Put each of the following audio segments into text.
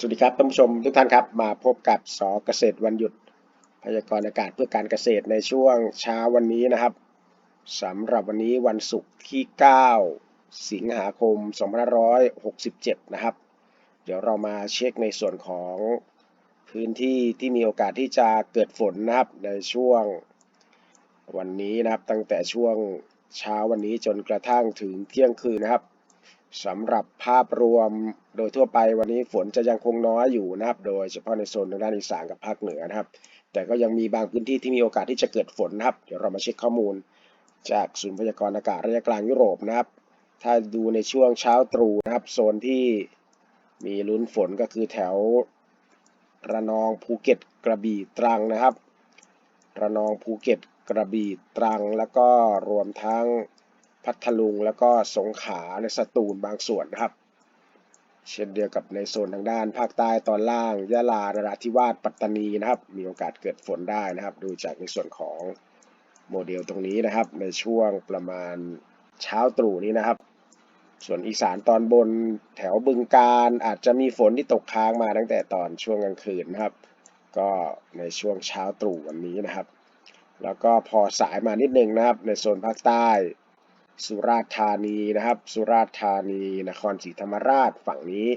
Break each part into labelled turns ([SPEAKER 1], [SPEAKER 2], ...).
[SPEAKER 1] สวัสดีครับท่านผู้ชมทุกท่านครับ มาพบกับสเกษตรวันหยุดพยากรณ์อากาศเพื่อการเกษตรในช่วงเช้าวันนี้นะครับสำหรับวันนี้วันศุกร์ที่ 9 สิงหาคม 2567 นะครับ เดี๋ยวเรามาเช็คในส่วนของพื้นที่ที่มีโอกาสที่จะเกิดฝนนะครับในช่วงวันนี้นะครับ ตั้งแต่ช่วงเช้าวันนี้จนกระทั่งถึงเที่ยงคืนนะครับ สำหรับภาพรวมโดยทั่วไปวันนี้ฝนจะยังคงน้อยอยู่นะครับ โดยเฉพาะในโซนทางด้านอีสานกับภาคเหนือนะครับ แต่ก็ยังมีบางพื้นที่ที่มีโอกาสที่จะเกิดฝนนะครับ เดี๋ยวเรามาเช็คข้อมูล จากศูนย์พยากรณ์อากาศระยะกลางยุโรปนะครับ ถ้าดูในช่วงเช้าตรู่นะครับ โซนที่มีลุ้นฝนก็คือแถวระนองภูเก็ตกระบี่ตรังนะครับ ระนองภูเก็ตกระบี่ตรัง แล้วก็รวมทั้ง พัทลุงแล้วก็สงขลาในสตูลบางส่วนนะครับ เช่นเดียวกับในโซนทางด้านภาคใต้ตอนล่างยะลานราธิวาสปัตตานีนะครับ มีโอกาสเกิดฝนได้นะครับ ดูจากในส่วนของโมเดลตรงนี้นะครับ ในช่วงประมาณเช้าตรู่นี้นะครับ ส่วนอีสานตอนบนแถวบึงการอาจจะมีฝนที่ตกค้างมาตั้งแต่ตอนช่วงกลางคืนนะครับ ก็ในช่วงเช้าตรู่วันนี้นะครับ แล้วก็พอสายมานิดนึงนะครับ ในโซนภาคใต้ สุราษฎร์ธานีนะครับ สุราษฎร์ธานีนครศรีธรรมราชฝั่งนี้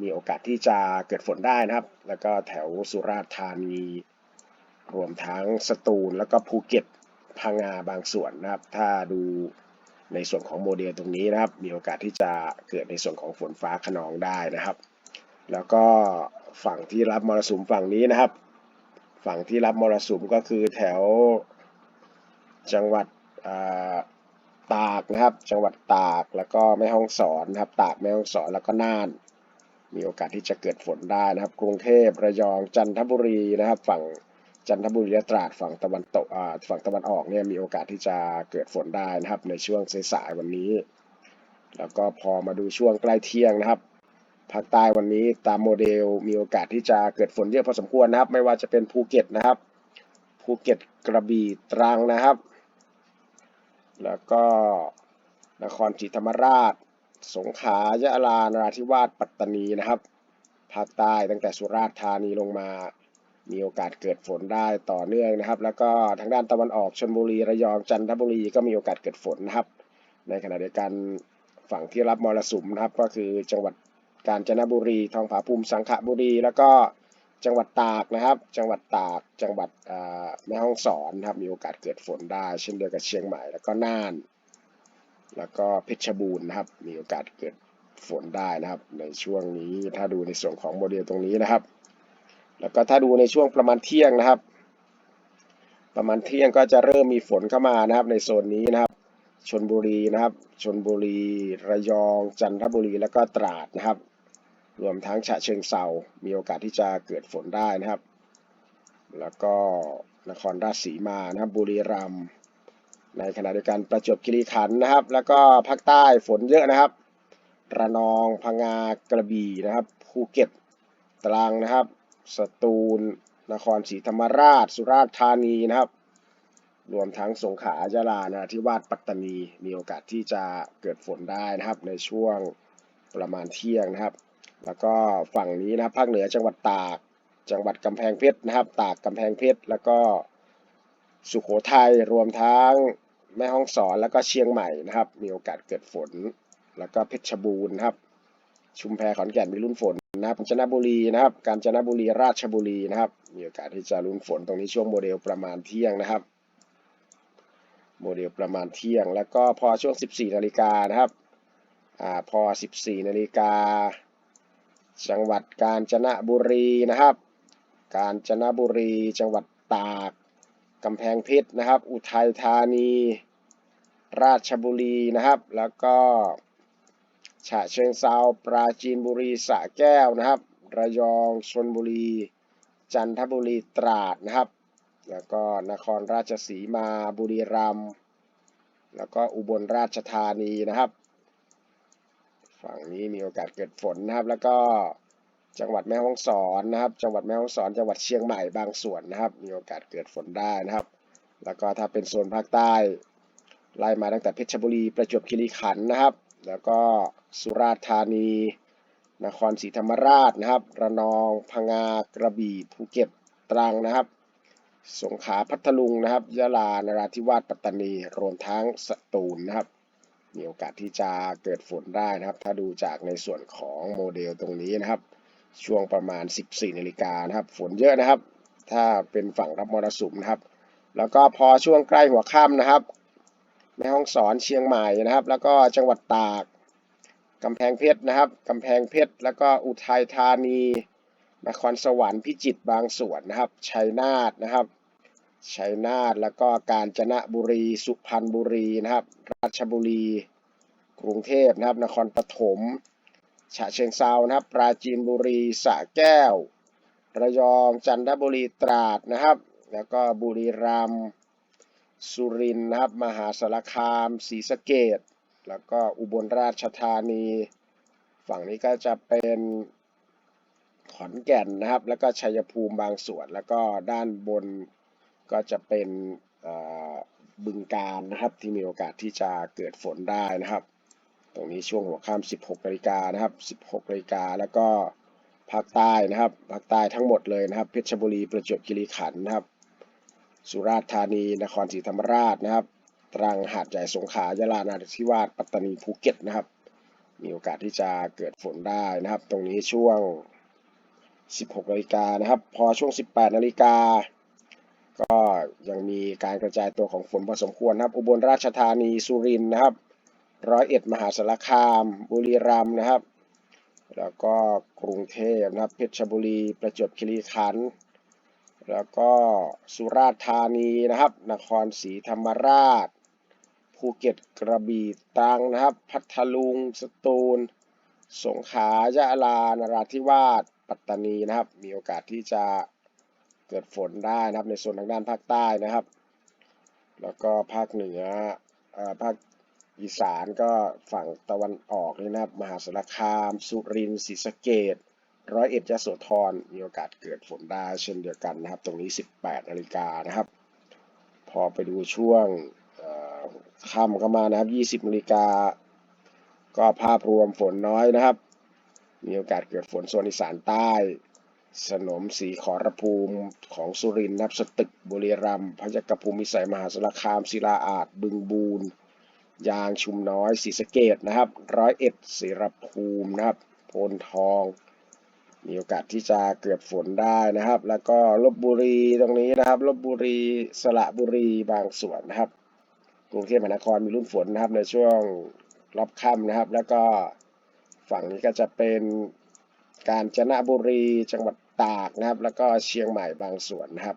[SPEAKER 1] มีโอกาสที่จะเกิดฝนได้นะครับ แล้วก็แถวสุราษฎร์ธานี รวมทั้งสตูลแล้วก็ภูเก็ตพังงาบางส่วนนะครับ ถ้าดูในส่วนของโมเดลตรงนี้นะครับ มีโอกาสที่จะเกิดในส่วนของฝนฟ้าขนองได้นะครับ แล้วก็ฝั่งที่รับมรสุมฝั่งนี้นะครับ ฝั่งที่รับมรสุมก็คือแถวจังหวัดอ่า ตากนะครับ จังหวัดตากแล้วก็แม่ฮ่องสอนนะครับ ตากแม่ฮ่องสอนแล้วก็น่าน มีโอกาสที่จะเกิดฝนได้นะครับ กรุงเทพระยองจันทบุรีนะครับ ฝั่งจันทบุรีและตราดฝั่งตะวันตกฝั่งตะวันออกเนี่ยมีโอกาสที่จะเกิดฝนได้นะครับ ในช่วงสายๆวันนี้ แล้วก็พอมาดูช่วงใกล้เที่ยงนะครับภาคใต้วันนี้ตามโมเดลมีโอกาสที่จะเกิดฝนเยอะพอสมควรนะครับ ไม่ว่าจะเป็นภูเก็ตนะครับ ภูเก็ตกระบี่ตรังนะครับ แล้วก็นครศรีธรรมราช สงขลายะลานราธิวาสปัตตานีนะครับ ภาคใต้ตั้งแต่สุราษฎร์ธานีลงมามีโอกาสเกิดฝนได้ต่อเนื่องนะครับ แล้วก็ทางด้านตะวันออกชลบุรีระยองจันทบุรีก็มีโอกาสเกิดฝนนะครับ ในขณะเดียวกันฝั่งที่รับมรสุมนะครับ ก็คือจังหวัดกาญจนบุรี ทองผาภูมิสังขบุรี แล้วก็ จังหวัดตากนะครับ จังหวัดตาก จังหวัดแม่ฮ่องสอนนะครับ มีโอกาสเกิดฝนได้ เช่นเดียวกับเชียงใหม่ แล้วก็น่าน แล้วก็เพชรบูรณ์นะครับ มีโอกาสเกิดฝนได้นะครับ ในช่วงนี้ถ้าดูในส่วนของโมเดลตรงนี้นะครับ แล้วก็ถ้าดูในช่วงประมาณเที่ยงนะครับ ประมาณเที่ยงก็จะเริ่มมีฝนเข้ามานะครับ ในโซนนี้นะครับ ชนบุรีนะครับ ชนบุรี ระยอง จันทบุรี แล้วก็ตราดนะครับ รวมทั้งฉะเชิงเซามีโอกาสที่จะเกิดฝนได้นะครับ แล้วก็นครราชสีมานะครับบุรีรัมย์ในขณะเดียวกันประจวบคีรีขันธ์นะครับ แล้วก็ภาคใต้ฝนเยอะนะครับ ระนองพังงากระบี่นะครับภูเก็ตตรังนะครับสตูล นครศรีธรรมราช สุราษฎร์ธานีนะครับ รวมทั้งสงขลายะลานราธิวาสปัตตานีมีโอกาสที่จะเกิดฝนได้นะครับ ในช่วงประมาณเที่ยงนะครับ แล้วก็ฝั่งนี้นะครับภาคเหนือจังหวัดตาก จังหวัดกำแพงเพชรนะครับ ตากกำแพงเพชรแล้วก็สุโขทัยรวมทั้งแม่ฮ่องสอนแล้วก็เชียงใหม่นะครับ มีโอกาสเกิดฝน แล้วก็เพชรบูรณ์ครับ ชุมแพขอนแก่นมีลุ้นฝนนะครับกาญจนบุรีนะครับ กาญจนบุรีราชบุรีนะครับ มีโอกาสที่จะลุ้นฝนตรงนี้ช่วงโมเดลประมาณเที่ยงนะครับ โมเดลประมาณเที่ยง แล้วก็พอช่วง 14นาฬิกานะครับอ่าพอ 14นาฬิกา จังหวัดกาญจนบุรีนะครับ กาญจนบุรี จังหวัดตาก กำแพงเพชรนะครับ อุทัยธานี ราชบุรีนะครับ แล้วก็ฉะเชิงเซาปราจีนบุรีสระแก้วนะครับ ระยองชนบุรี จันทบุรีตราดนะครับ แล้วก็นครราชสีมาบุรีรัมย์แล้วก็อุบลราชธานีนะครับ ฝั่งนี้มีโอกาสเกิดฝนนะครับ แล้วก็จังหวัดแม่ฮ่องสอนนะครับ จังหวัดแม่ฮ่องสอน จังหวัดเชียงใหม่บางส่วนนะครับ มีโอกาสเกิดฝนได้นะครับ แล้วก็ถ้าเป็นโซนภาคใต้ไล่มาตั้งแต่เพชรบุรีประจวบคีรีขันธ์นะครับ แล้วก็สุราษฎร์ธานี นครศรีธรรมราชนะครับ ระนองพังงากระบี่ภูเก็ตตรังนะครับ สงขลาพัทลุงนะครับยะลานราธิวาสปัตตานี รวมทั้งสตูลนะครับ มีโอกาสที่จะเกิดฝนได้นะครับ ถ้าดูจากในส่วนของโมเดลตรงนี้นะครับ ช่วงประมาณ 14นาฬิกานะครับ ฝนเยอะนะครับ ถ้าเป็นฝั่งรับมรสุมนะครับ แล้วก็พอช่วงใกล้หัวค่ำนะครับแม่ฮ่องสอนเชียงใหม่นะครับ แล้วก็จังหวัดตากกำแพงเพชรนะครับกำแพงเพชรแล้วก็อุทัยธานี นครสวรรค์พิจิตรบางส่วนนะครับชัยนาทนะครับ ชัยนาทแล้วก็กาญจนบุรี สุพรรณบุรีนะครับ ราชบุรี กรุงเทพนะครับ นครปฐม ฉะเชิงเซานะครับ ปราจีนบุรีสระแก้ว ระยอง จันทบุรี ตราดนะครับ แล้วก็บุรีรัมย์ สุรินทร์นะครับ มหาสารคาม ศรีสะเกษแล้วก็อุบลราชธานี ฝั่งนี้ก็จะเป็นขอนแก่นนะครับ แล้วก็ชัยภูมิบางส่วน แล้วก็ด้านบน ก็จะเป็นบึงการนะครับที่มีโอกาสที่จะเกิดฝนได้นะครับ ตรงนี้ช่วงหัวค่ำ16นาฬิกานะครับ 16นาฬิกาแล้วก็ภาคใต้นะครับภาคใต้ทั้งหมดเลยนะครับ เพชรบุรีประจวบคีรีขันธ์นะครับ สุราษฎร์ธานีนครศรีธรรมราชนะครับ ตรังหาดใหญ่สงขลายะลานาธิวาสปัตตานีภูเก็ตนะครับ มีโอกาสที่จะเกิดฝนได้นะครับ ตรงนี้ช่วง 16นาฬิกานะครับ พอช่วง 18นาฬิกา ก็ยังมีการกระจายตัวของฝนพอสมควรนะครับ อุบลราชธานีสุรินทร์นะครับร้อยเอ็ดมหาสารคาม บุรีรัมย์นะครับ แล้วก็กรุงเทพนะครับ เพชรบุรีประจวบคีรีขันธ์แล้วก็สุราษฎร์ธานีนะครับ นครศรีธรรมราช ภูเก็ตกระบี่ตรังนะครับ พัทลุงสตูล สงขลายะลานราธิวาส ปัตตานีนะครับ มีโอกาสที่จะ เกิดฝนได้นะครับในส่วนทางด้านภาคใต้นะครับ แล้วก็ภาคเหนือภาคอีสานก็ฝั่งตะวันออกนี่นะครับ มหาสารคาม สุรินทร์ศรีสะเกษร้อยเอ็ดยโสธรมีโอกาสเกิดฝนได้ เช่นเดียวกันนะครับ ตรงนี้ 18นาฬิกานะครับ พอไปดูช่วงค่ำเข้ามานะครับ 20นาฬิกาก็ภาพรวมฝนน้อยนะครับ มีโอกาสเกิดฝนโซนอีสานใต้ สนมสีขอรภูมิของสุรินทร์นับสตึกบุรีรัมย์พยัคฆภูมิสัยมหาสารคามศิลาอาจบึงบูรยางชุมน้อยศรีสะเกดนะครับร้อยเอ็ดศิรภูมินะครับโพนทอง มีโอกาสที่จะเกิดฝนได้นะครับ แล้วก็ลบบุรีตรงนี้นะครับลบบุรีสระบุรีบางส่วนนะครับ กรุงเทพมหานครมีรุ่นฝนนะครับในช่วงรอบค่ำนะครับ แล้วก็ฝั่งนี้ก็จะเป็นกาญจนบุรีจังหวัด ตากนะครับ แล้วก็เชียงใหม่บางส่วนนะครับ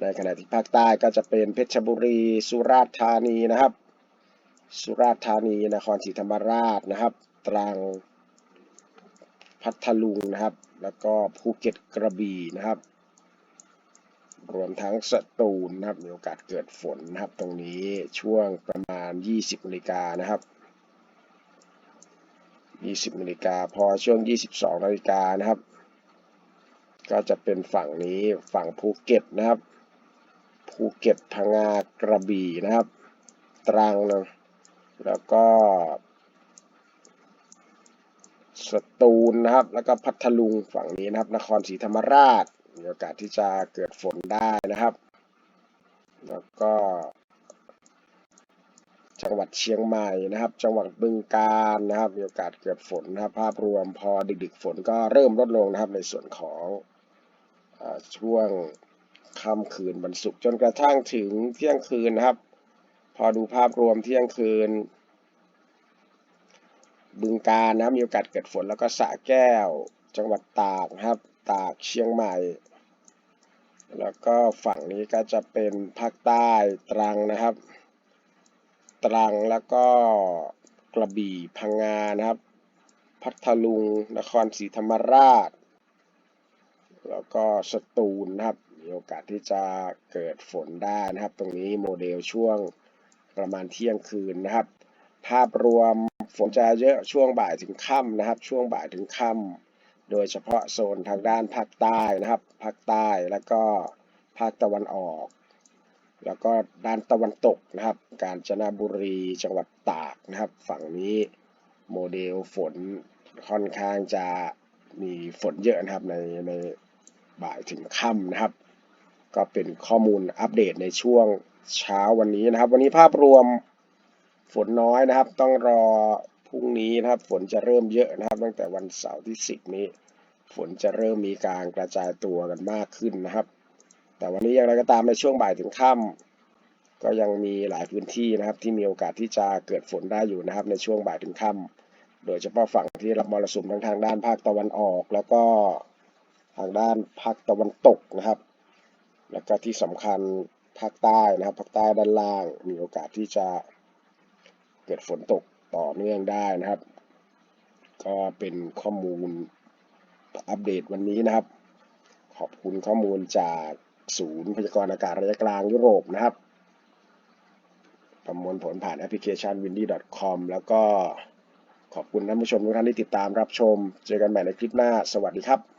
[SPEAKER 1] ในขณะที่ภาคใต้ก็จะเป็นเพชรบุรี สุราษฎร์ธานีนะครับ สุราษฎร์ธานีนครศรีธรรมราชนะครับ ตรังพัทลุงนะครับ แล้วก็ภูเก็ตกระบี่นะครับ รวมทั้งสตูลนะครับมีโอกาสเกิดฝนนะครับ ตรงนี้ช่วงประมาณ 20นาฬิกานะครับ 20นาฬิกาพอช่วง 22นาฬิกานะครับ ก็จะเป็นฝั่งนี้ฝั่งภูเก็ตนะครับ ภูเก็ตพังงากระบี่นะครับ ตรังนะแล้วก็สตูลนะครับ แล้วก็พัทลุงฝั่งนี้นะครับ นครศรีธรรมราชมีโอกาสที่จะเกิดฝนได้นะครับ แล้วก็ จังหวัดเชียงใหม่นะครับ จังหวัดบึงกาฬนะครับ มีโอกาสเกิดฝนนะครับ ภาพรวมพอดึกๆฝนก็เริ่มลดลงนะครับ ในส่วนของอช่วงค่ำคืนวันศุกร์จนกระทั่งถึงเที่ยงคืนนะครับ พอดูภาพรวมเที่ยงคืน บึงกาฬนะมีโอกาสเกิดฝนแล้วก็สะแก้ว จังหวัดตากนะครับ ตากเชียงใหม่ แล้วก็ฝั่งนี้ก็จะเป็นภาคใต้ตรังนะครับ ตรังแล้วก็กระบี่พังงานะครับ พัทลุง นครศรีธรรมราช แล้วก็สตูลนะครับ มีโอกาสที่จะเกิดฝนได้นะครับ ตรงนี้โมเดลช่วงประมาณเที่ยงคืนนะครับ ภาพรวมฝนจะเยอะช่วงบ่ายถึงค่ำนะครับ ช่วงบ่ายถึงค่ำโดยเฉพาะโซนทางด้านภาคใต้นะครับ ภาคใต้แล้วก็ภาคตะวันออก แล้วก็ด้านตะวันตกนะครับ กาญจนบุรีจังหวัดตากนะครับ ฝั่งนี้โมเดลฝนค่อนข้างจะมีฝนเยอะนะครับในในบ่ายถึงค่ำนะครับ ก็เป็นข้อมูลอัปเดตในช่วงเช้าวันนี้นะครับ วันนี้ภาพรวมฝนน้อยนะครับ ต้องรอพรุ่งนี้นะครับ ฝนจะเริ่มเยอะนะครับ ตั้งแต่วันเสาร์ที่ 10 นี้ ฝนจะเริ่มมีการกระจายตัวกันมากขึ้นนะครับ แต่วันนี้อย่างไรก็ตามในช่วงบ่ายถึงค่ำก็ยังมีหลายพื้นที่นะครับ ที่มีโอกาสที่จะเกิดฝนได้อยู่นะครับ ในช่วงบ่ายถึงค่ำโดยเฉพาะฝั่งที่รับมรสุมทั้งทางด้านภาคตะวันออก แล้วก็ทางด้านภาคตะวันตกนะครับ แล้วก็ที่สำคัญภาคใต้นะครับภาคใต้ด้านล่างมีโอกาสที่จะเกิดฝนตกต่อเนื่องได้นะครับ ก็เป็นข้อมูลอัปเดตวันนี้นะครับ ขอบคุณข้อมูลจาก ศูนย์พยากรณ์อากาศระยะกลางยุโรปนะครับ ประมวลผลผ่านแอปพลิเคชัน windy.com แล้วก็ขอบคุณท่านผู้ชมทุกท่านที่ติดตามรับชม เจอกันใหม่ในคลิปหน้า สวัสดีครับ